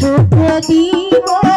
ছোট দিব